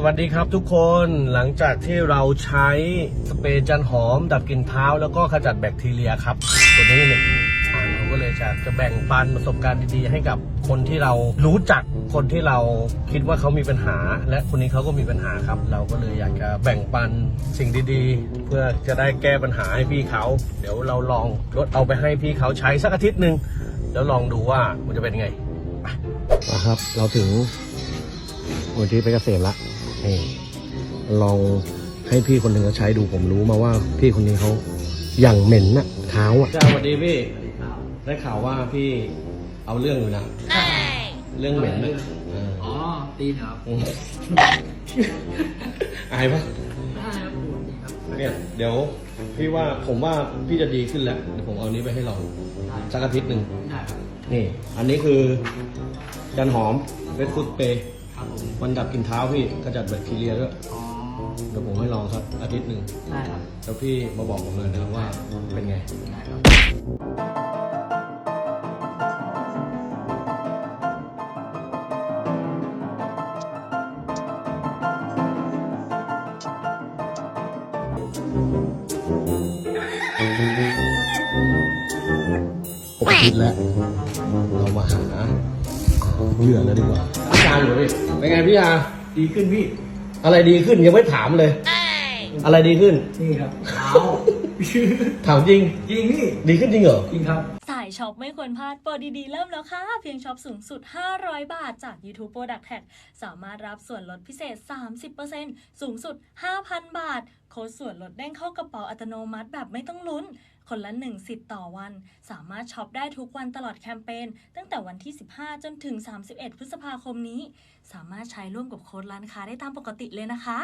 สวัสดีครับทุกคนหลังจากที่เราใช้สเปรย์จันหอม ดับกลิ่นเท้า แล้วก็ขจัดแบคทีเรียครับ ตัวนี้เนี่ยทางเราก็เลยจะจะแบ่งปันประสบการณ์ดีๆ ให้กับคนที่เรารู้จักคนที่เราคิดว่าเขามีปัญหา และคนนี้เขาก็มีปัญหาครับ เราก็เลยอยากจะแบ่งปันสิ่งดีๆ เพื่อจะได้แก้ปัญหาให้พี่เขา เดี๋ยวเราลองลดเอาไปให้พี่เขาใช้สักอาทิตย์หนึ่งแล้วลองดูว่ามันจะเป็นยังไงนะครับ เราถึงมูลที่ไปเกษมละ นี่ลองให้พี่คนหนึ่งเขาใช้ดูผมรู้มาว่า พี่คนนี้เขาอย่างเหม็นน่ะเท้าอะจ้าสวัสดีพี่ได้ข่าวว่าพี่เอาเรื่องอยู่นะเรื่องเหม็นนะเอออ๋อ ตีนครับอืมอายปะ ได้ครับปวดดีครับ เนี่ยเดี๋ยวพี่ว่าผมว่าพี่จะดีขึ้นแล้วเดี๋ยวผมเอานี้ไปให้ลองได้สักอาทิตย์หนึ่งได้ครับ นี่ อันนี้คือจันหอมเวทฟุตเปย์ ครับผมมันดับกลิ่นเท้าพี่ขจัดแบคทีเรียด้วยอ๋อเดี๋ยวผมให้ลองสักอาทิตย์หนึ่งได้ครับแล้วพี่มาบอกผมเลยนะว่าเป็นไง ได้ครับปกติแล้ว เรามาหา เหยื่อแล้วดีกว่าพี่ชาอยู่พี่เป็นไงพี่ชาดีขึ้นพี่ อะไรดีขึ้นยังไม่ถามเลย อะไรดีขึ้น นี่ครับเท้าถามจริง จริงพี่ดีขึ้นจริงเหรอ จริงครับสายช็อปไม่ควรพลาดโปรดีๆ เริ่มแล้วค่ะ เพียงช็อปสูงสุด 500 บาทจาก YouTube Product Tag สามารถรับส่วนลดพิเศษ 30%สูงสุด 5,000 บาท โค้ดส่วนลดเด้งเข้ากระเป๋าอัตโนมัติแบบไม่ต้องลุ้น คนละ1สิทธิ์ต่อวัน สามารถช็อปได้ทุกวันตลอดแคมเปญตั้งแต่วันที่ 15 จนถึง 31 พฤษภาคมนี้ สามารถใช้ร่วมกับโค้ดร้านค้าได้ตามปกติเลยนะคะ